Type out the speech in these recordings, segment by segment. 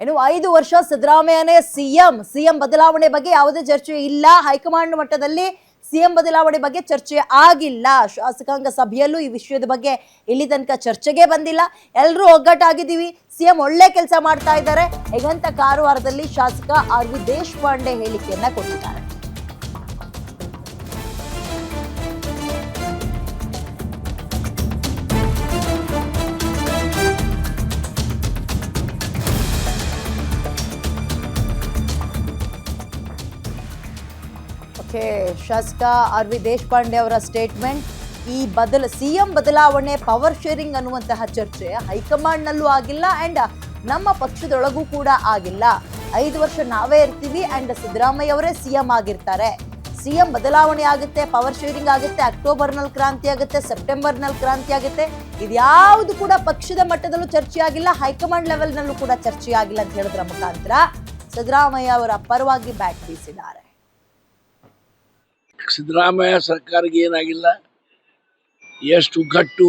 ಇನ್ನು ಐದು ವರ್ಷ ಸಿದ್ದರಾಮಯ್ಯನೇ ಸಿಎಂ ಸಿಎಂ ಬದಲಾವಣೆ ಬಗ್ಗೆ ಯಾವುದೇ ಚರ್ಚೆ ಇಲ್ಲ. ಹೈಕಮಾಂಡ್ ಮಟ್ಟದಲ್ಲಿ ಸಿಎಂ ಬದಲಾವಣೆ ಬಗ್ಗೆ ಚರ್ಚೆ ಆಗಿಲ್ಲ. ಶಾಸಕಾಂಗ ಸಭೆಯಲ್ಲೂ ಈ ವಿಷಯದ ಬಗ್ಗೆ ಇಲ್ಲಿ ತನಕ ಚರ್ಚೆಗೆ ಬಂದಿಲ್ಲ. ಎಲ್ಲರೂ ಒಗ್ಗಟ್ಟಾಗಿದ್ದೀವಿ. ಸಿಎಂ ಒಳ್ಳೆ ಕೆಲಸ ಮಾಡ್ತಾ ಇದ್ದಾರೆ. ಹೇಗಂತ ಕಾರವಾರದಲ್ಲಿ ಶಾಸಕ ಆರ್ ವಿ ದೇಶಪಾಂಡೆ ಹೇಳಿಕೆಯನ್ನ ಕೊಟ್ಟಿದ್ದಾರೆ. ಓಕೆ ಶಾಸಕ ಆರ್ ವಿ ದೇಶಪಾಂಡೆ ಅವರ ಸ್ಟೇಟ್ಮೆಂಟ್ ಈ ಬದಲ, ಸಿಎಂ ಬದಲಾವಣೆ ಪವರ್ ಶೇರಿಂಗ್ ಅನ್ನುವಂತಹ ಚರ್ಚೆ ಹೈಕಮಾಂಡ್ನಲ್ಲೂ ಆಗಿಲ್ಲ ಅಂಡ್ ನಮ್ಮ ಪಕ್ಷದೊಳಗೂ ಕೂಡ ಆಗಿಲ್ಲ. ಐದು ವರ್ಷ ನಾವೇ ಇರ್ತೀವಿ ಅಂಡ್ ಸಿದ್ದರಾಮಯ್ಯ ಅವರೇ ಸಿಎಂ ಆಗಿರ್ತಾರೆ. ಸಿಎಂ ಬದಲಾವಣೆ ಆಗುತ್ತೆ ಪವರ್ ಶೇರಿಂಗ್ ಆಗುತ್ತೆ ಅಕ್ಟೋಬರ್ನಲ್ಲಿ ಕ್ರಾಂತಿ ಆಗುತ್ತೆ ಸೆಪ್ಟೆಂಬರ್ನಲ್ಲಿ ಕ್ರಾಂತಿ ಆಗುತ್ತೆ. ಇದ್ಯಾವುದು ಕೂಡ ಪಕ್ಷದ ಮಟ್ಟದಲ್ಲೂ ಚರ್ಚೆ ಆಗಿಲ್ಲ, ಹೈಕಮಾಂಡ್ ಲೆವೆಲ್ನಲ್ಲೂ ಕೂಡ ಚರ್ಚೆ ಆಗಿಲ್ಲ ಅಂತ ಹೇಳೋದ್ರ ಮುಖಾಂತರ ಸಿದ್ದರಾಮಯ್ಯ ಅವರ ಪರವಾಗಿ ಬ್ಯಾಟ್ ಬೀಸಿದ್ದಾರೆ. ಸಿದ್ದರಾಮಯ್ಯ ಸರ್ಕಾರಕ್ಕೆ ಏನಾಗಿಲ್ಲ ಎಷ್ಟು ಗಟ್ಟು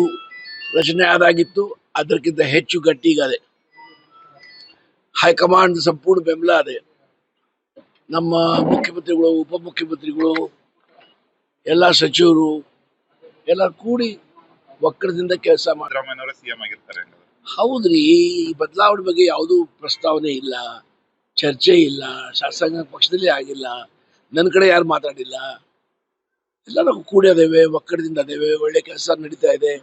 ರಚನೆ ಆದಾಗಿತ್ತು ಅದಕ್ಕಿಂತ ಹೆಚ್ಚು ಗಟ್ಟಿ ಈಗ ಅದೇ ಹೈಕಮಾಂಡ್ ಸಂಪೂರ್ಣ ಬೆಂಬಲ ಅದೇ. ನಮ್ಮ ಮುಖ್ಯಮಂತ್ರಿಗಳು ಉಪಮುಖ್ಯಮಂತ್ರಿಗಳು ಎಲ್ಲ ಸಚಿವರು ಎಲ್ಲ ಕೂಡಿ ಒಕ್ಕಡದಿಂದ ಕೆಲಸ ಆಗಿರ್ತಾರೆ ಹೌದ್ರಿ ಈ ಬದಲಾವಣೆ ಬಗ್ಗೆ ಯಾವುದೂ ಪ್ರಸ್ತಾವನೆ ಇಲ್ಲ ಚರ್ಚೆ ಇಲ್ಲ ಶಾಸಕಾಂಗ ಪಕ್ಷದಲ್ಲಿ ಆಗಿಲ್ಲ ನನ್ನ ಕಡೆ ಯಾರು ಮಾತಾಡಿಲ್ಲ. ಎಲ್ಲ ನಾವು ಕೂಡಿ ಅದೇವೆ ಒಕ್ಕಡದಿಂದ ಅದೇವೆ ಒಳ್ಳೆ ಕೆಲಸ ನಡೀತಾ ಇದೆ.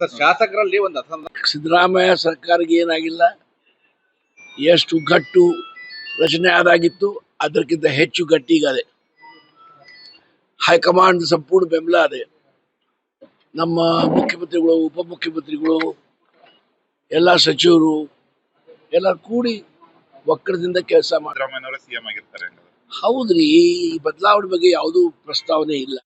ಸರ್ ಶಾಸಕರಲ್ಲಿ ಒಂದು ಅಸಮಾಧಾನ ಸಿದ್ದರಾಮಯ್ಯ ಸರ್ಕಾರಕ್ಕೆ ಏನಾಗಿಲ್ಲ. ಎಷ್ಟು ಗಟ್ಟು ರಚನೆ ಆದಾಗಿತ್ತು ಅದಕ್ಕಿಂತ ಹೆಚ್ಚು ಗಟ್ಟಿ ಈಗ ಅದೇ. ಹೈಕಮಾಂಡ್ ಸಂಪೂರ್ಣ ಬೆಂಬಲ ಅದೇ. ನಮ್ಮ ಮುಖ್ಯಮಂತ್ರಿಗಳು ಉಪಮುಖ್ಯಮಂತ್ರಿಗಳು ಎಲ್ಲ ಸಚಿವರು ಎಲ್ಲ ಕೂಡಿ ಒಕ್ಕಡದಿಂದ ಕೆಲಸ ಸಿಎಂ ಆಗಿರ್ತಾರೆ. ಹೌದ್ರಿ ಈ ಬದಲಾವಣೆ ಬಗ್ಗೆ ಯಾವುದು ಪ್ರಸ್ತಾವನೆ ಇಲ್ಲ.